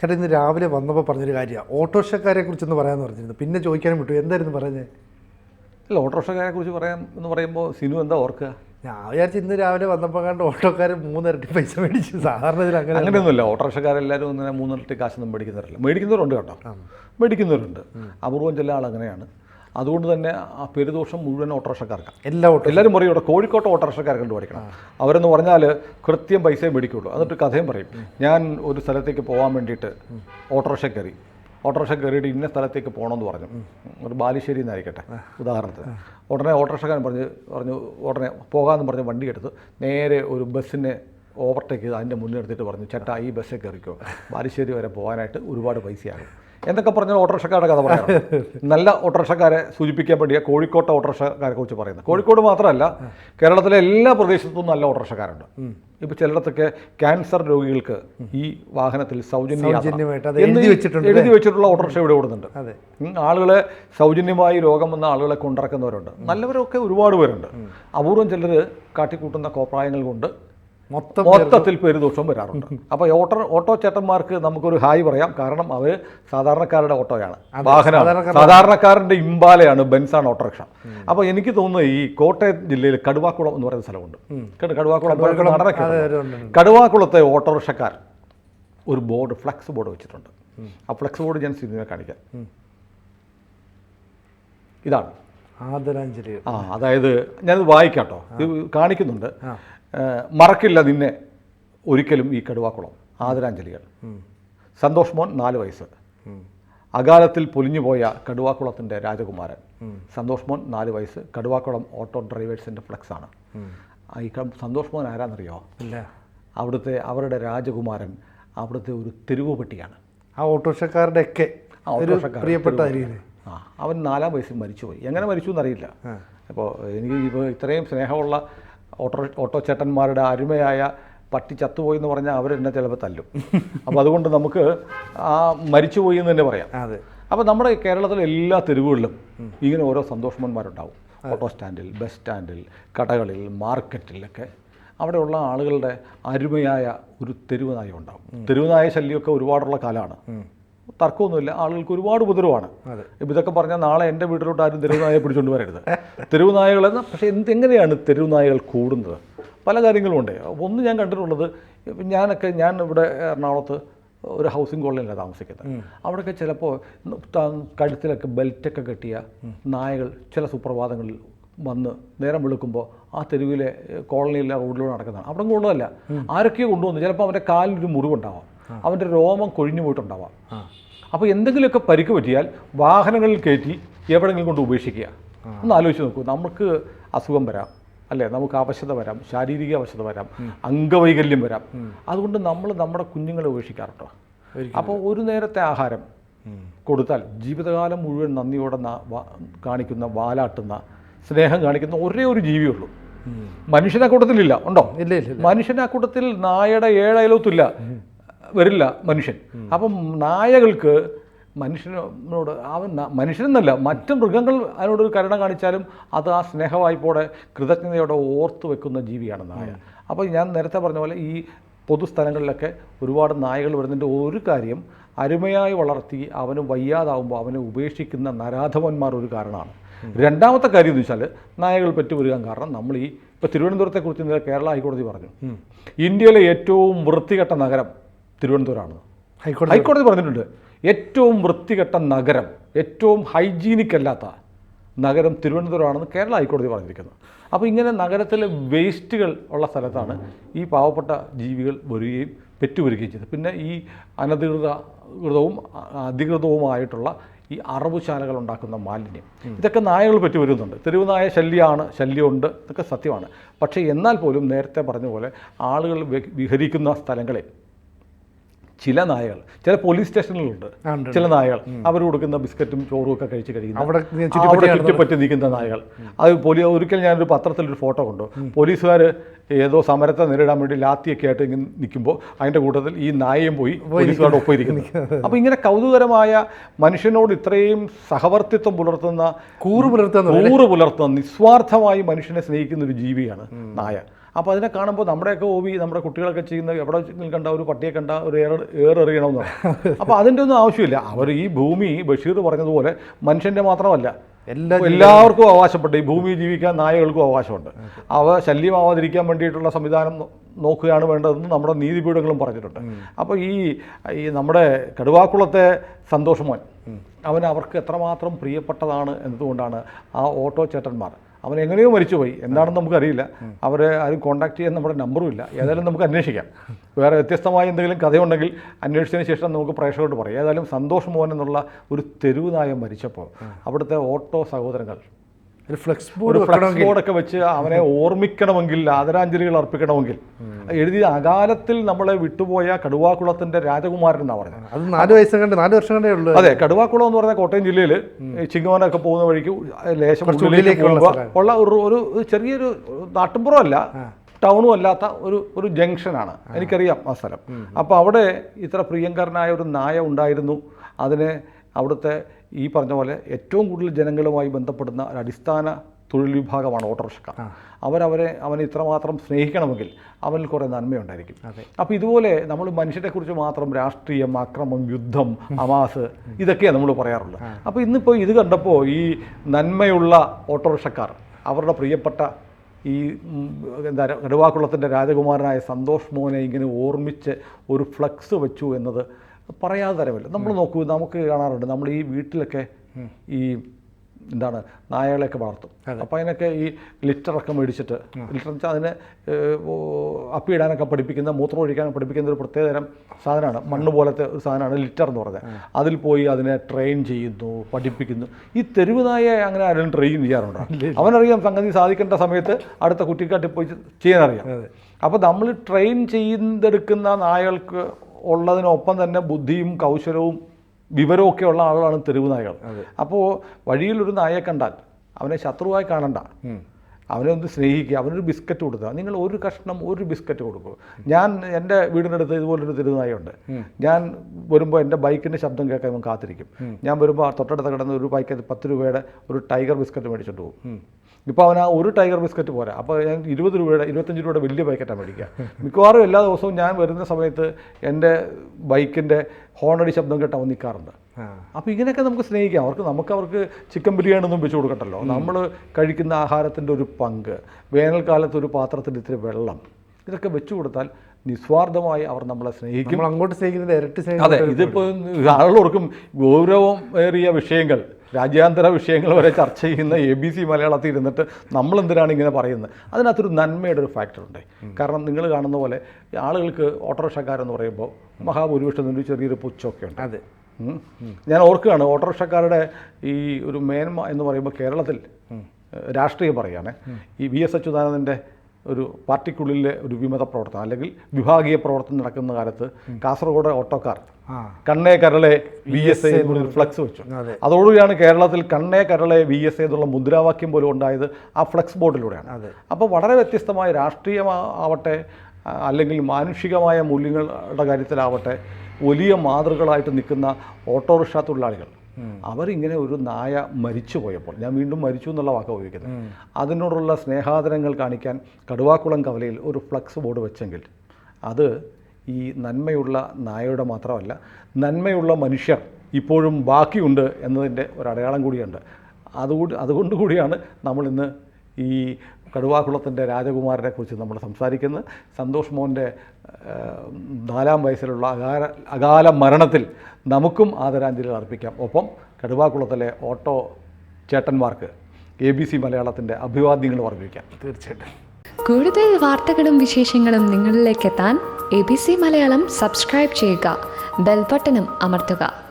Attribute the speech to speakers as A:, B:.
A: ചേട്ടാ ഇന്ന് രാവിലെ വന്നപ്പോൾ പറഞ്ഞൊരു കാര്യമാണ് ഓട്ടോറിക്ഷക്കാരെ കുറിച്ചൊന്ന് പറയാമെന്ന് പറഞ്ഞിരുന്നു. പിന്നെ ചോദിക്കാനും വിട്ടു. എന്തായിരുന്നു പറഞ്ഞത്
B: അല്ല ഓട്ടോറിക്ഷക്കാരെ കുറിച്ച് പറയാം എന്ന് പറയുമ്പോൾ സിനു എന്താ ഓർക്കുക
A: ഞാൻ വിചാരിച്ചു ഇന്ന് രാവിലെ വന്നപ്പോൾ കണ്ട് ഓട്ടോക്കാർ മൂന്നിരട്ടി പൈസ മേടിച്ചു സാധാരണ ഇതിൽ അങ്ങനെ
B: അങ്ങനെയൊന്നുമില്ല. ഓട്ടോറിക്ഷക്കാരെല്ലാവരും ഇങ്ങനെ മൂന്നിരട്ടി കാശൊന്നും മേടിക്കുന്നവരല്ല. മേടിക്കുന്നവരുണ്ട് കേട്ടോ. മേടിക്കുന്നവരുണ്ട്. അപൂർവം ചില ആൾ അങ്ങനെയാണ് അതുകൊണ്ട് തന്നെ ആ പെരുദോഷം മുഴുവൻ ഓട്ടോറിക്ഷക്കാർക്കാണ്
A: എല്ലാ ഓട്ടോ
B: എല്ലാവരും പറയും ഇവിടെ കോഴിക്കോട്ട് ഓട്ടോറിക്ഷക്കാർക്ക് പഠിക്കണം അവരെന്ന് പറഞ്ഞാൽ കൃത്യം പൈസയെ മേടിക്കുള്ളൂ. എന്നിട്ട് കഥയും പറയും ഞാൻ ഒരു സ്ഥലത്തേക്ക് പോകാൻ വേണ്ടിയിട്ട് ഓട്ടോറിക്ഷ കയറി. ഓട്ടോറിക്ഷ കയറിയിട്ട് ഇന്ന സ്ഥലത്തേക്ക് പോകണമെന്ന് പറഞ്ഞു. ഒരു ബാലുശ്ശേരി എന്നായിരിക്കട്ടെ ഉദാഹരണത്തിന്. ഉടനെ ഓട്ടോറിക്ഷക്കാരൻ പറഞ്ഞ് പറഞ്ഞു ഉടനെ പോകാമെന്ന് പറഞ്ഞ് വണ്ടി എടുത്ത് നേരെ ഒരു ബസ്സിനെ ഓവർടേക്ക് ചെയ്ത് അതിന്റെ മുന്നിൽ എടുത്തിട്ട് പറഞ്ഞു ചേട്ടാ ഈ ബസ്സിൽ കയറിക്കോ. ബാലുശ്ശേരി വരെ പോകാനായിട്ട് ഒരുപാട് പൈസയാകും. എന്നൊക്കെ പറഞ്ഞ ഓട്ടോറിക്ഷക്കാരുടെ കഥ പറയാം നല്ല ഓട്ടോറിക്ഷക്കാരെ സൂചിപ്പിക്കാൻ വേണ്ടിയാണ് കോഴിക്കോട്ടെ ഓട്ടോറിക്ഷക്കാരെ കുറിച്ച് പറയുന്നത്. കോഴിക്കോട് മാത്രമല്ല കേരളത്തിലെ എല്ലാ പ്രദേശത്തും നല്ല ഓട്ടോറിക്ഷക്കാരുണ്ട്. ഇപ്പോൾ ചിലയിടത്തൊക്കെ ക്യാൻസർ രോഗികൾക്ക് ഈ വാഹനത്തിൽ
A: സൗജന്യമായിട്ട് എഴുതി
B: വെച്ചിട്ടുള്ള ഓട്ടോറിക്ഷ ഇവിടെ ഓടുന്നുണ്ട്. ആളുകളെ സൗജന്യമായി രോഗം വന്ന ആളുകളെ കൊണ്ടിറക്കുന്നവരുണ്ട്. നല്ലവരൊക്കെ ഒരുപാട് പേരുണ്ട്. അപൂർവം ചിലർ കാട്ടിക്കൂട്ടുന്ന കോപ്രായങ്ങൾ കൊണ്ട് മൊത്തത്തിൽ പെരുദോഷം വരാറുണ്ട്. അപ്പോൾ ഓട്ടോ ഓട്ടോ ചേട്ടന്മാർക്ക് നമുക്കൊരു ഹായ് പറയാം. കാരണം അവർ സാധാരണക്കാരുടെ ഓട്ടോയാണ്. വാഹനമാണ്.
A: സാധാരണക്കാരുടെ-
B: സാധാരണക്കാരന്റെ ഇമ്പാലയാണ് ബെൻസാണ് ഓട്ടോറിക്ഷ. അപ്പോൾ എനിക്ക് തോന്നുന്നു ഈ കോട്ടയം ജില്ലയിൽ കടുവാക്കുളം എന്ന് പറയുന്ന സ്ഥലമുണ്ട്. കേട്ടോ കടുവാക്കുളം. കടുവാക്കുളത്തെ ഓട്ടോറിക്ഷക്കാർ ഒരു ബോർഡ് ഫ്ലെക്സ് ബോർഡ് വെച്ചിട്ടുണ്ട്. ആ ഫ്ലെക്സ് ബോർഡ് ഞാൻ സിനിമ കാണിക്കാം. ഇതാണ്.
A: ആദരാഞ്ജലി
B: ആ അതായത് ഞാനത് വായിക്കാം കേട്ടോ. ഇത് കാണിക്കുന്നുണ്ട്. മറക്കില്ല നിന്നെ. ഒരിക്കലും ഈ കടുവാക്കുളം. ആദരാഞ്ജലികൾ. സന്തോഷ് മോൻ നാല് വയസ്സ്. അകാലത്തിൽ പൊലിഞ്ഞുപോയ കടുവാക്കുളത്തിന്റെ രാജകുമാരൻ. സന്തോഷ് മോൻ നാല് വയസ്സ്. കടുവാക്കുളം ഓട്ടോ ഡ്രൈവേഴ്സിന്റെ ഫ്ലെക്സാണ്. ഈ സന്തോഷ് മോൻ ആരാന്നറിയോ?
A: ഇല്ല.
B: അവിടുത്തെ അവരുടെ രാജകുമാരൻ അവിടുത്തെ ഒരു തെരുവ് പെട്ടിയാണ്
A: ആ ഓട്ടോറിക്ഷക്കാരുടെ ഒക്കെ പ്രിയപ്പെട്ട
B: ആ അവൻ നാലാം വയസ്സിൽ മരിച്ചുപോയി. എങ്ങനെ മരിച്ചു എന്നറിയില്ല അപ്പോൾ എനിക്ക് ഇപ്പോൾ ഇത്രയും സ്നേഹമുള്ള ഓട്ടോ ഓട്ടോ ചേട്ടന്മാരുടെ അരുമയായ പട്ടി ചത്തുപോയി എന്ന് പറഞ്ഞാൽ അവരെന്നെ ചിലപ്പോൾ തല്ലും. അപ്പോൾ അതുകൊണ്ട് നമുക്ക് ആ മരിച്ചുപോയി എന്ന് തന്നെ പറയാം.
A: അതെ.
B: അപ്പോൾ നമ്മുടെ കേരളത്തിലെ എല്ലാ തെരുവുകളിലും ഇങ്ങനെ ഓരോ സന്തോഷമന്മാരുണ്ടാവും ഓട്ടോ സ്റ്റാൻഡിൽ ബസ് സ്റ്റാൻഡിൽ കടകളിൽ മാർക്കറ്റിലൊക്കെ അവിടെയുള്ള ആളുകളുടെ അരുമയായ ഒരു തെരുവ് നായ ഉണ്ടാവും. തെരുവ് നായ ശല്യമൊക്കെ ഒരുപാടുള്ള കാലമാണ് തർക്കമൊന്നുമില്ല. ആളുകൾക്ക് ഒരുപാട് ഉപദ്രവമാണ്. ഇപ്പം ഇതൊക്കെ പറഞ്ഞാൽ നാളെ എന്റെ വീട്ടിലോട്ട് ആരും തെരുവ് നായയെ പിടിച്ചുകൊണ്ട് വരരുത്. തെരുവ് നായകളെന്ന് പക്ഷേ എന്ത് എങ്ങനെയാണ് തെരുവ് നായകൾ കൂടുന്നത്? പല കാര്യങ്ങളും ഉണ്ട്. ഒന്ന് ഞാൻ കണ്ടിട്ടുള്ളത് ഞാനൊക്കെ ഞാൻ ഇവിടെ എറണാകുളത്ത് ഒരു ഹൗസിംഗ് കോളനിയിലാണ് താമസിക്കുന്നത്. അവിടെയൊക്കെ ചിലപ്പോൾ കഴുത്തിലൊക്കെ ബെൽറ്റൊക്കെ കെട്ടിയ നായകൾ ചില സുപ്രഭാതങ്ങളിൽ വന്ന് നേരം വെളുക്കുമ്പോൾ ആ തെരുവിലെ കോളനിയിലെ റോഡിലൂടെ നടക്കുന്നതാണ്. അവിടെ കൊണ്ടതല്ല ആരൊക്കെയോ കൊണ്ടുവന്നു. ചിലപ്പോൾ അവന്റെ കാലിലൊരു മുറിവുണ്ടാവാം. അവന്റെ രോമം കൊഴിഞ്ഞു പോയിട്ടുണ്ടാവാം. അപ്പോൾ എന്തെങ്കിലുമൊക്കെ പരിക്ക് പറ്റിയാൽ വാഹനങ്ങളിൽ കയറ്റി എവിടെയെങ്കിലും കൊണ്ട് ഉപേക്ഷിക്കുക. ഒന്ന് ആലോചിച്ച് നോക്കൂ. നമുക്ക് അസുഖം വരാം അല്ലേ? നമുക്ക് അവശത വരാം ശാരീരിക അവശത വരാം അംഗവൈകല്യം വരാം. അതുകൊണ്ട് നമ്മൾ നമ്മുടെ കുഞ്ഞുങ്ങളെ ഉപേക്ഷിക്കാറുണ്ടോ? അപ്പോൾ ഒരു നേരത്തെ ആഹാരം കൊടുത്താൽ ജീവിതകാലം മുഴുവൻ നന്ദിയോടെ കാണിക്കുന്ന വാലാട്ടുന്ന സ്നേഹം കാണിക്കുന്ന ഒരേ ഒരു ജീവിയുള്ളൂ മനുഷ്യനെ കൂട്ടത്തിലില്ല. ഉണ്ടോ?
A: ഇല്ല ഇല്ല
B: മനുഷ്യനാക്കൂട്ടത്തിൽ നായയുടെ ഏഴയലത്തുമില്ല. വരില്ല മനുഷ്യൻ. അപ്പം നായകൾക്ക് മനുഷ്യനോട് അവൻ മനുഷ്യനെന്നല്ല മറ്റു മൃഗങ്ങൾ അതിനോടൊരു കരുണ കാണിച്ചാലും അത് ആ സ്നേഹവായ്പോടെ കൃതജ്ഞതയോടെ ഓർത്തു വെക്കുന്ന ജീവിയാണ് നായ. അപ്പോൾ ഞാൻ നേരത്തെ പറഞ്ഞ പോലെ ഈ പൊതുസ്ഥലങ്ങളിലൊക്കെ ഒരുപാട് നായകൾ വരുന്നതിന്റെ ഒരു കാര്യം അരുമയായി വളർത്തി അവന് വയ്യാതാവുമ്പോൾ അവനെ ഉപേക്ഷിക്കുന്ന നരാധവന്മാർ ഒരു കാരണമാണ്. രണ്ടാമത്തെ കാര്യം എന്ന് വെച്ചാൽ നായകൾ പെറ്റുവരുകാൻ കാരണം നമ്മൾ ഈ ഇപ്പോൾ തിരുവനന്തപുരത്തെക്കുറിച്ച് കേരള ഹൈക്കോടതി പറഞ്ഞു. ഇന്ത്യയിലെ ഏറ്റവും വൃത്തികെട്ട നഗരം തിരുവനന്തപുരമാണ്.
A: ഹൈക്കോടതി
B: ഹൈക്കോടതി പറഞ്ഞിട്ടുണ്ട് ഏറ്റവും വൃത്തികെട്ട നഗരം ഏറ്റവും ഹൈജീനിക് അല്ലാത്ത നഗരം തിരുവനന്തപുരമാണെന്ന് കേരള ഹൈക്കോടതി പറഞ്ഞിരിക്കുന്നത് അപ്പോൾ ഇങ്ങനെ നഗരത്തിലെ വേസ്റ്റുകൾ ഉള്ള സ്ഥലത്താണ് ഈ പാവപ്പെട്ട ജീവികൾ വരികയും പെറ്റുവരികയും ചെയ്തത്. പിന്നെ ഈ അനധികൃത കൃതവും അധികൃതവുമായിട്ടുള്ള ഈ അറവുശാലകൾ ഉണ്ടാക്കുന്ന മാലിന്യം. ഇതൊക്കെ നായകൾ പറ്റി വരുന്നുണ്ട്. തെരുവ് നായ ശല്യമാണ് ശല്യമുണ്ട് ഇതൊക്കെ സത്യമാണ്. പക്ഷേ എന്നാൽ പോലും നേരത്തെ പറഞ്ഞ പോലെ ആളുകൾ വിഹരിക്കുന്ന സ്ഥലങ്ങളിൽ ചില നായകൾ ചില പോലീസ്
A: സ്റ്റേഷനിലുണ്ട്.
B: ചില നായകൾ. അവർ കൊടുക്കുന്ന ബിസ്ക്കറ്റും ചോറും ഒക്കെ കഴിച്ച് കഴിക്കുന്ന
A: അവിടെ
B: ചുറ്റിപ്പറ്റി നിൽക്കുന്ന നായകൾ. അത് പോലീസ് ഒരിക്കൽ ഞാനൊരു പത്രത്തിലൊരു ഫോട്ടോ കണ്ടു. പോലീസുകാർ ഏതോ സമരത്തെ നേരിടാൻ വേണ്ടി ലാത്തിയൊക്കെ ആയിട്ട് ഇങ്ങനെ നിൽക്കുമ്പോൾ അതിന്റെ കൂട്ടത്തിൽ ഈ നായയും പോയി പോലീസുകാരുടെ ഒപ്പം ഇരിക്കുന്നു അപ്പോൾ ഇങ്ങനെ കൗതുകരമായ മനുഷ്യനോട് ഇത്രയും സഹവർത്തിത്വം പുലർത്തുന്ന
A: കൂറ് പുലർത്തുന്ന
B: കൂറ് പുലർത്തുന്ന നിസ്വാർത്ഥമായി മനുഷ്യനെ സ്നേഹിക്കുന്ന ഒരു ജീവിയാണ് നായ. അപ്പോൾ അതിനെ കാണുമ്പോൾ നമ്മുടെയൊക്കെ ഹോബി നമ്മുടെ കുട്ടികളൊക്കെ ചെയ്യുന്ന എവിടെ കണ്ട ഒരു പട്ടിയെ കണ്ട ഒരു ഏർ ഏറെറിയണമെന്ന് അപ്പോൾ അതിന്റെ ഒന്നും ആവശ്യമില്ല. അവർ ഈ ഭൂമി ബഷീർ പറഞ്ഞതുപോലെ മനുഷ്യന്റെ മാത്രമല്ല.
A: എല്ലാ
B: എല്ലാവർക്കും അവകാശപ്പെട്ട്. ഈ ഭൂമി ജീവിക്കാൻ നായകൾക്കും അവകാശമുണ്ട്. അവ ശല്യമാവാതിരിക്കാൻ വേണ്ടിയിട്ടുള്ള സംവിധാനം നോക്കുകയാണ് വേണ്ടതെന്ന് നമ്മുടെ നീതിപീഠങ്ങളും പറഞ്ഞിട്ടുണ്ട്. അപ്പോൾ ഈ ഈ നമ്മുടെ കടുവാക്കുളത്തെ സന്തോഷമോൻ അവൻ അവർക്ക് എത്രമാത്രം പ്രിയപ്പെട്ടതാണ് എന്നതുകൊണ്ടാണ് ആ ഓട്ടോ ചേട്ടന്മാർ അവൻ എങ്ങനെയോ മരിച്ചുപോയി. എന്താണെന്ന് നമുക്കറിയില്ല. അവരെ ആരും കോൺടാക്ട് ചെയ്യാൻ നമ്മുടെ നമ്പറും ഇല്ല. ഏതായാലും നമുക്ക് അന്വേഷിക്കാം. വേറെ വ്യത്യസ്തമായ എന്തെങ്കിലും കഥയുണ്ടെങ്കിൽ അന്വേഷിച്ചതിന് ശേഷം നമുക്ക് പ്രേക്ഷകരോട് പറയാം. ഏതായാലും സന്തോഷ് മോഹൻ എന്നുള്ള ഒരു തെരുവ് നായ മരിച്ചപ്പോൾ അവിടുത്തെ ഓട്ടോ സഹോദരങ്ങൾ
A: ഒരു ഫ്ലെക്സ് ബോർഡ്
B: ഫ്ലക്സ് ബോർഡൊക്കെ വെച്ച് അവരെ ഓർമ്മിക്കണമെങ്കിൽ ആദരാഞ്ജലികൾ അർപ്പിക്കണമെങ്കിൽ. എഴുതിയ അകാലത്തിൽ നമ്മളെ വിട്ടുപോയ കടുവാക്കുളത്തിന്റെ രാജകുമാരൻ എന്നാണ് പറഞ്ഞത്
A: അത് നാല് വയസ്സ് കണ്ട് നാല് വർഷം കണ്ടേ ഉള്ളൂ.
B: അതെ കടുവാക്കുളം എന്ന് പറഞ്ഞ കോട്ടയം ജില്ലയിൽ ചിങ്ങവനൊക്കെ പോകുന്ന വഴിക്ക് ലേശം ഉള്ള ഒരു ഒരു ഒരു ചെറിയൊരു നാട്ടുമ്പുറമല്ല ടൗണും അല്ലാത്ത ഒരു ഒരു ജംഗ്ഷനാണ്. എനിക്കറിയാം ആ സ്ഥലം. അപ്പോൾ അവിടെ ഇത്ര പ്രിയങ്കരനായ ഒരു നായ ഉണ്ടായിരുന്നു. അതിനെ അവിടുത്തെ ഈ പറഞ്ഞ പോലെ ഏറ്റവും കൂടുതൽ ജനങ്ങളുമായി ബന്ധപ്പെടുന്ന ഒരു അടിസ്ഥാന തൊഴിൽ വിഭാഗമാണ് ഓട്ടോറിക്ഷക്കാർ. അവരവരെ അവനെ ഇത്രമാത്രം സ്നേഹിക്കണമെങ്കിൽ അവനിൽ കുറേ നന്മയുണ്ടായിരിക്കും. അപ്പോൾ ഇതുപോലെ നമ്മൾ മനുഷ്യരെക്കുറിച്ച് മാത്രം രാഷ്ട്രീയം അക്രമം യുദ്ധം അമാസ് ഇതൊക്കെയാണ് നമ്മൾ പറയാറുള്ളത് അപ്പോൾ ഇന്നിപ്പോൾ ഇത് കണ്ടപ്പോൾ ഈ നന്മയുള്ള ഓട്ടോറിക്ഷക്കാർ അവരുടെ പ്രിയപ്പെട്ട ഈ എന്താ കടുവാക്കുളത്തിന്റെ രാജകുമാരനായ സന്തോഷ് മോഹനെ ഇങ്ങനെ ഓർമ്മിച്ച് ഒരു ഫ്ലക്സ് വെച്ചു എന്നത് പറയാതെ തരമില്ല. നമ്മൾ നോക്കൂ നമുക്ക് കാണാറുണ്ട് നമ്മൾ ഈ വീട്ടിലൊക്കെ ഈ എന്താണ് നായകളെയൊക്കെ വളർത്തും. അപ്പം അതിനൊക്കെ ഈ ലിറ്ററൊക്കെ മേടിച്ചിട്ട് ലിറ്റർ വെച്ചാൽ അതിന് അപ്പിയിടാനൊക്കെ പഠിപ്പിക്കുന്ന മൂത്രം ഒഴിക്കാനൊക്കെ പഠിപ്പിക്കുന്ന ഒരു പ്രത്യേകതരം സാധനമാണ്. മണ്ണ് പോലത്തെ ഒരു സാധനമാണ് ലിറ്റർ എന്ന് പറയുന്നത് അതിൽ പോയി അതിനെ ട്രെയിൻ ചെയ്യുന്നു പഠിപ്പിക്കുന്നു. ഈ തെരുവ് നായയെ അങ്ങനെ ആരെങ്കിലും ട്രെയിൻ ചെയ്യാറുണ്ടോ? അവനറിയാം സംഗതി സാധിക്കേണ്ട സമയത്ത് അടുത്ത കുറ്റിക്കാട്ടിൽ പോയി ചെയ്യാനറിയാം. അപ്പോൾ നമ്മൾ ട്രെയിൻ ചെയ്തെടുക്കുന്ന നായകൾക്ക് ഉള്ളതിനൊപ്പം തന്നെ ബുദ്ധിയും കൗശലവും വിവരവും ഒക്കെ ഉള്ള ആളുകളാണ് തെരുവ് നായകൾ. അപ്പോൾ വഴിയിലൊരു നായയെ കണ്ടാൽ അവനെ ശത്രുവായി കാണണ്ട. അവനെ ഒന്ന് സ്നേഹിക്കുക അവനൊരു ബിസ്ക്കറ്റ് കൊടുക്കുക. നിങ്ങൾ ഒരു കഷ്ണം ഒരു ബിസ്ക്കറ്റ് കൊടുക്കുക ഞാൻ എന്റെ വീടിനടുത്ത് ഇതുപോലൊരു തെരുവുനായുണ്ട് ഞാൻ വരുമ്പോൾ എന്റെ ബൈക്കിന്റെ ശബ്ദം കേൾക്കാൻ ഇവൻ കാത്തിരിക്കും. ഞാൻ വരുമ്പോൾ തൊട്ടടുത്ത് കിടന്ന് ഒരു ബൈക്കത്ത് പത്ത് രൂപയുടെ ഒരു ടൈഗർ ബിസ്ക്കറ്റ് മേടിച്ചിട്ട് പോകും. ഇപ്പോൾ അവൻ ആ ഒരു ടൈഗർ ബിസ്ക്കറ്റ് പോരാ. അപ്പോൾ ഞാൻ ഇരുപത് രൂപയുടെ ഇരുപത്തഞ്ച് രൂപയുടെ വലിയ പാക്കറ്റാണ് മേടിക്കുക മിക്കവാറും എല്ലാ ദിവസവും ഞാൻ വരുന്ന സമയത്ത് എന്റെ ബൈക്കിന്റെ ഹോണടി ശബ്ദം കേട്ട് അവൻ നിൽക്കാറുണ്ട്. അപ്പോൾ ഇങ്ങനെയൊക്കെ നമുക്ക് സ്നേഹിക്കാം. അവർക്ക് നമുക്ക് അവർക്ക് ചിക്കൻ ബിരിയാണി ഒന്നും വെച്ച് കൊടുക്കട്ടല്ലോ നമ്മൾ കഴിക്കുന്ന ആഹാരത്തിന്റെ ഒരു പങ്ക് വേനൽക്കാലത്ത് ഒരു പാത്രത്തിൽ ഇത്തിരി വെള്ളം ഇതൊക്കെ വെച്ചു കൊടുത്താൽ നിസ്വാർത്ഥമായി അവർ നമ്മളെ സ്നേഹിക്കും.
A: അങ്ങോട്ട് സ്നേഹിക്കുന്നത് ഇരട്ടി
B: അതെ
A: സ്നേഹിക്കും
B: ഇതിപ്പോൾ ആളുകൾക്കും ഗൗരവം ഏറിയ വിഷയങ്ങൾ. രാജ്യാന്തര വിഷയങ്ങൾ വരെ ചർച്ച ചെയ്യുന്ന എ ബി സി മലയാളത്തിൽ ഇരുന്നിട്ട് നമ്മൾ എന്തിനാണ് ഇങ്ങനെ പറയുന്നത്? അതിനകത്തൊരു നന്മയുടെ ഒരു ഫാക്ടർ ഉണ്ട്. കാരണം നിങ്ങൾ കാണുന്ന പോലെ ആളുകൾക്ക് ഓട്ടോറിക്ഷക്കാരെന്ന് പറയുമ്പോൾ മഹാഭൂരിപക്ഷം ഒരു ചെറിയൊരു പുച്ഛമൊക്കെ ഉണ്ട്.
A: അതെ.
B: ഞാൻ ഓർക്കുകയാണ് ഓട്ടോറിക്ഷക്കാരുടെ ഈ ഒരു മേന്മ എന്ന് പറയുമ്പോൾ കേരളത്തിൽ രാഷ്ട്രീയം പറയുകയാണ്. ഈ വി എസ് അച്യുതാനന്ദന്റെ ഒരു പാർട്ടിക്കുള്ളിലെ ഒരു വിമത പ്രവർത്തനം അല്ലെങ്കിൽ വിഭാഗീയ പ്രവർത്തനം നടക്കുന്ന കാലത്ത് കാസർഗോഡ് ഓട്ടോക്കാർ കണ്ണേ കരളെ വി എസ് എ ഒരു ഫ്ലക്സ് വെച്ചു
A: അതെ.
B: അതോടുകൂടിയാണ് കേരളത്തിൽ കണ്ണേ കരളെ വി എസ് എ എന്നുള്ള മുദ്രാവാക്യം പോലും ഉണ്ടായത് ആ ഫ്ലക്സ് ബോർഡിലൂടെയാണ്. അപ്പോൾ വളരെ വ്യത്യസ്തമായ രാഷ്ട്രീയമാവട്ടെ അല്ലെങ്കിൽ മാനുഷികമായ മൂല്യങ്ങളുടെ കാര്യത്തിലാവട്ടെ വലിയ മാതൃകളായിട്ട് നിൽക്കുന്ന ഓട്ടോറിക്ഷ തൊഴിലാളികൾ അവരിങ്ങനെ ഒരു നായ മരിച്ചു പോയപ്പോൾ ഞാൻ വീണ്ടും മരിച്ചു എന്നുള്ള വാക്ക് ഉപയോഗിക്കുന്നത്. അതിനോടുള്ള സ്നേഹാദരങ്ങൾ കാണിക്കാൻ കടുവാക്കുളം കവലയിൽ ഒരു ഫ്ലക്സ് ബോർഡ് വെച്ചെങ്കിൽ അത് ഈ നന്മയുള്ള നായയുടെ മാത്രമല്ല നന്മയുള്ള മനുഷ്യർ ഇപ്പോഴും ബാക്കിയുണ്ട് എന്നതിന്റെ ഒരു അടയാളം കൂടിയുണ്ട്. അതുകൂടി അതുകൊണ്ട് കൂടിയാണ് നമ്മളിന്ന് ഈ കടുവാക്കുളത്തിന്റെ രാജകുമാരനെ കുറിച്ച് നമ്മൾ സംസാരിക്കുന്നത് സന്തോഷ് മോഹന്റെ നാലാം വയസ്സിലുള്ള അകാല അകാല മരണത്തിൽ നമുക്കും ആദരാഞ്ജലികൾ അർപ്പിക്കാം. ഒപ്പം കടുവാക്കുളത്തിലെ ഓട്ടോ ചേട്ടന്മാർക്ക് എ ബി സി മലയാളത്തിന്റെ അഭിവാദ്യങ്ങൾ അർപ്പിക്കാം
A: തീർച്ചയായിട്ടും.
C: കൂടുതൽ വാർത്തകളും വിശേഷങ്ങളും നിങ്ങളിലേക്ക് എത്താൻ A B C Malayalam subscribe ചെയ്യുക. ബെൽബട്ടനും അമർത്തുക.